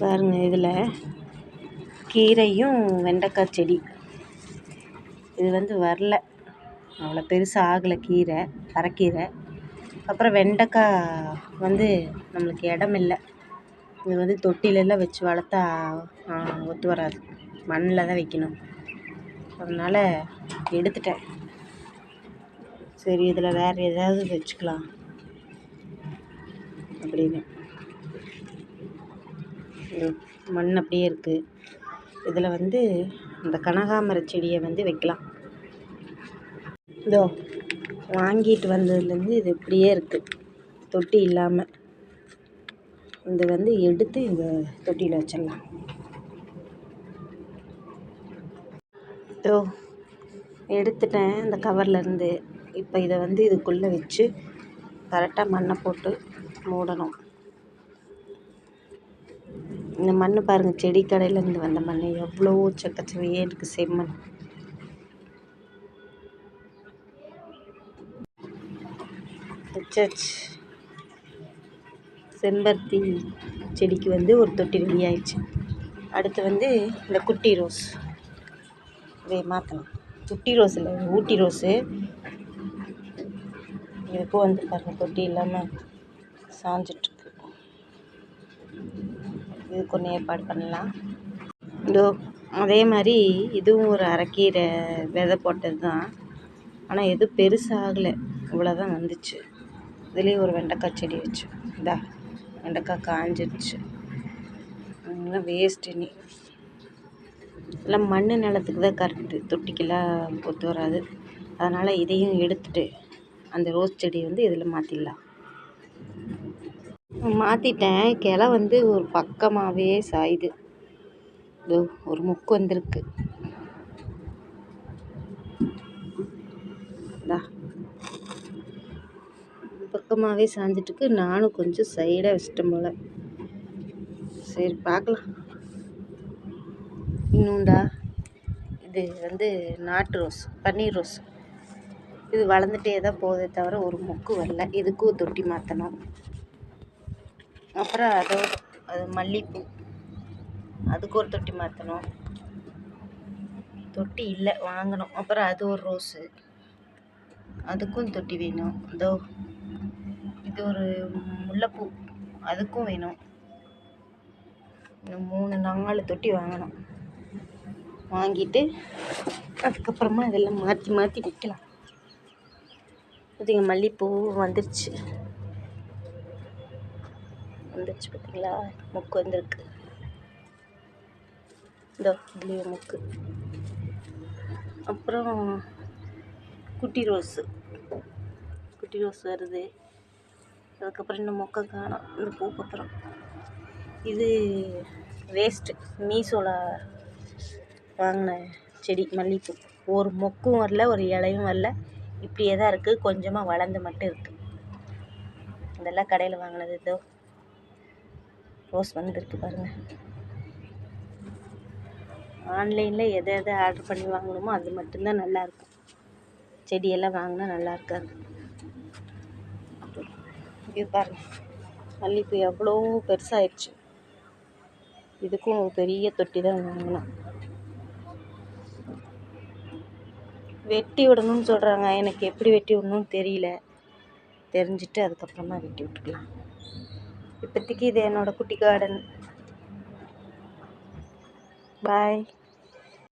பாருங்கள் இதில் கீரையும் வெண்டைக்காய் செடி. இது வந்து வரல. அவ்வளோ பெருசாக ஆகலை கீரை அரைக்கீரை. அப்புறம் வெண்டைக்காய் வந்து நம்மளுக்கு இடம் இல்லை. இது வந்து தொட்டிலெல்லாம் வச்சு வளர்த்தா ஒத்து வராது. மண்ணில் தான் வைக்கணும். அதனால் எடுத்துட்டேன். சரி இதில் வேறு ஏதாவது வச்சுக்கலாம். அப்படின்னு. மண் அப்படியே இருக்குது இதில் வந்து இந்த கனகாமர செடியை வந்து வைக்கலாம். இதோ வாங்கிட்டு வந்ததுலேருந்து இது இப்படியே இருக்குது தொட்டி இல்லாமல் இது வந்து எடுத்து இந்த தொட்டியில் வச்சிடலாம். இதோ எடுத்துட்டேன் இந்த கவர்லேருந்து இப்போ இதை வந்து இதுக்குள்ளே வச்சு கரெக்டாக மண்ணை போட்டு மூடணும். இந்த மண் பாருங்கள் செடி கடையிலேருந்து வந்த மண் எவ்வளோ சக்கச்சவையே இருக்குது செம்மண். சர்ச் செம்பருத்தி செடிக்கு வந்து ஒரு தொட்டி ரெடி ஆயிடுச்சு. அடுத்து வந்து இந்த குட்டி ரோஸ். இதை மாற்றலாம் குட்டி ரோஸ் இல்லை ஊட்டி ரோஸு. இதுக்கும் வந்து பாருங்கள் தொட்டி இல்லாமல் சாஞ்சிட்ருக்கு. இதுக்கு ஒன்று ஏற்பாடு பண்ணலாம். இதோ அதே மாதிரி இதுவும் ஒரு அரைக்கீரை விதை போட்டது தான் ஆனால் எதுவும் பெருசாகலை. இவ்வளோ தான் வந்துச்சு. இதுலேயும் ஒரு வெண்டைக்காய் செடி வச்சு. இதா வெண்டைக்காய் காஞ்சிருச்சு. அதெல்லாம் வேஸ்ட்டு நீ எல்லாம் மண் நிலத்துக்கு தான் கரெக்டு தொட்டிக்கெல்லாம் ஒத்து வராது. அதனால் இதையும் எடுத்துட்டு அந்த ரோஸ் செடி வந்து இதில் மாற்றிடலாம் மாற்றிட்டேன் கிளை வந்து ஒரு பக்கமாகவே சாயுது. இதோ ஒரு முக்கு வந்திருக்கு. பக்கமாகவே சாஞ்சிட்டுருக்கு. நானும் கொஞ்சம் சைடாக வச்சிட்டேன் போல். சரி பார்க்கலாம். இன்னும்டா. இது வந்து நாட்டு ரோஸ் பன்னீர் ரோஸ். இது வளர்ந்துட்டே தான் போதே தவிர ஒரு முக்கு வரல. இதுக்கும் தொட்டி மாற்றணும் அப்புறம் அதோ அது மல்லிகைப்பூ அதுக்கு ஒரு தொட்டி மாற்றணும் தொட்டி இல்லை வாங்கணும். அப்புறம் அது ஒரு ரோஸு. அதுக்கும் தொட்டி வேணும். இதோ இது ஒரு முல்லைப்பூ. அதுக்கும் வேணும். இன்னும் மூணு நாலு தொட்டி வாங்கணும். வாங்கிட்டு அதுக்கப்புறமா இதெல்லாம் மாற்றி மாற்றி விற்கலாம் பார்த்தீங்க மல்லிகைப்பூ வந்துருச்சு. வந்துருச்சு பார்த்தீங்களா? முக்கு வந்திருக்கு. இதோ இதுலேயும் முக்கு. அப்புறம் குட்டி ரோஸு. குட்டி ரோஸ் வருது. அதுக்கப்புறம் இன்னும் மொக்கை காணும். இந்த பூ அப்புறம் இது வேஸ்ட்டு. மீஷோவில் வாங்கின செடி மல்லிகைப்பூ ஒரு மொக்கும் வரல ஒரு இலையும் வரல. இப்படியே தான் இருக்குது கொஞ்சமாக வளர்ந்து மட்டும் இருக்குது இதெல்லாம் கடையில் வாங்கினது இதோ. ரோஸ் வந்துருக்கு பாருங்கள் ஆன்லைனில் எதை எதை ஆர்டர் பண்ணி வாங்கணுமோ அது மட்டும்தான் நல்லாயிருக்கும். செடியெல்லாம் வாங்கினா நல்லா இருக்காது இது பாருங்க. மல்லிகைப்பூ எவ்வளோ பெருசாகிடுச்சு இதுக்கும் ஒரு பெரிய தொட்டி தான் வாங்கினோம். வெட்டி விடணும்னு சொல்கிறாங்க எனக்கு எப்படி வெட்டி விடணும்னு தெரியல. தெரிஞ்சுட்டு அதுக்கப்புறமா வெட்டி விட்டுக்கலாம். இப்போதைக்கு இது என்னோடய குட்டி கார்டன் பாய்